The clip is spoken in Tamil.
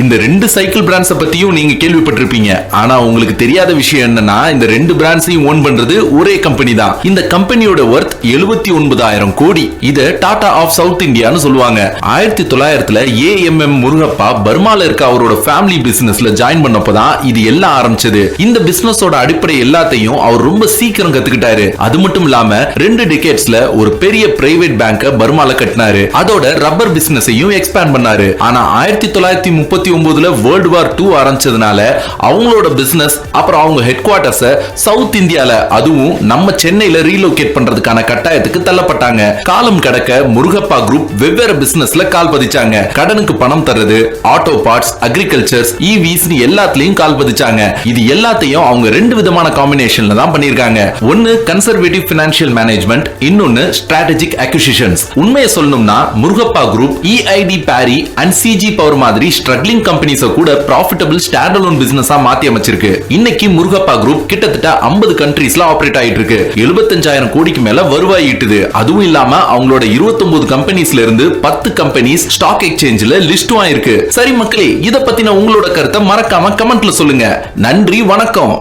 இந்த ரெண்டு சைக்கிள் பிராண்ட்ஸ பத்தியும் நீங்க கேள்விப்பட்டிருப்பீங்க. ஆனா உங்களுக்கு தெரியாத விஷயம் என்னன்னா இந்த ரெண்டு பிராண்ட்ஸையும் ஓன் பண்றது ஒரே கம்பெனி தான். இந்த கம்பெனியோட ஒர்த் எழுபத்தி ஒன்பதாயிரம் கோடி. இத டாடா ஆஃப் சவுத் இந்தியான்னு சொல்லுவாங்க. ஆயிரத்தி தொள்ளாயிரத்துல ஏஎம்எம் முருகப்பா பர்மால இருக்க அவரோட ஃபேமிலி பிசினஸ்ல ஜாயின் பண்ணப்பதான் இது எல்லாம் ஆரம்பிச்சது. இந்த பிசினஸோட அடிப்படை எல்லாத்தையும் அவர் ரொம்ப சீக்கிரம் கத்துக்கிட்டாரு. அது மட்டும் இல்லாம ரெண்டு டிகேட்ஸ்ல ஒரு பெரிய பிரைவேட் பேங்க பர்மால கட்டினாரு. அதோட ரப்பர் பிசினஸையும் எக்ஸ்பேண்ட் பண்ணாரு. ஆனா ஆயிரத்தி தொள்ளாயிரத்தி முப்பத்தி இருபத்தி ஒன்பதுல வேர்ல்டு வார் டூ ஆரம்பிச்சதுனால அவங்களோட பிசினஸ் அப்புறம் அவங்க ஹெட் குவார்டர்ஸ சவுத் இந்தியால அதுவும் நம்ம சென்னையில ரீலோகேட் பண்றதுக்கான கட்டாயத்துக்கு தள்ளப்பட்டாங்க. காலம் கடக்க முருகப்பா குரூப் வெவ்வேறு பிசினஸ்ல கால் பதிச்சாங்க. கடனுக்கு பணம் தர்றது ஆட்டோ பார்ட்ஸ் அக்ரிகல்ச்சர்ஸ் இவிஸ் எல்லாத்துலயும் கால் பதிச்சாங்க. இது எல்லாத்தையும் அவங்க ரெண்டு விதமான காம்பினேஷன்ல தான் பண்ணிருக்காங்க ஒன்னு கன்சர்வேட்டிவ் பினான்சியல் மேனேஜ்மெண்ட் இன்னொன்னு ஸ்ட்ராட்டஜிக் அக்விசிஷன்ஸ் உண்மையை சொல்லணும்னா Murugappa group EID Parry and CG power மாதிரி ஸ்ட்ரகிள் ஸ்ட்ரகிளிங் கம்பெனிஸ கூட ப்ராஃபிட்டபிள் ஸ்டாண்ட் அலோன் பிசினஸா மாத்தி அமைச்சிருக்கு. இன்னைக்கு முருகப்பா குரூப் கிட்டத்தட்ட 50 கண்ட்ரீஸ்ல ஆபரேட் ஆயிட்டு இருக்கு 75000 கோடிக்கு மேல வருவாய் ஈட்டுது அதுவும் இல்லாம அவங்களோட 29 கம்பெனிஸ்ல இருந்து பத்து கம்பெனிஸ் ஸ்டாக் எக்ஸ்சேஞ்சில் லிஸ்டும் ஆயிருக்கு சரி மக்களே இதை பத்தின உங்களோட கருத்தை மறக்காம கமெண்ட்ல சொல்லுங்க. நன்றி வணக்கம்.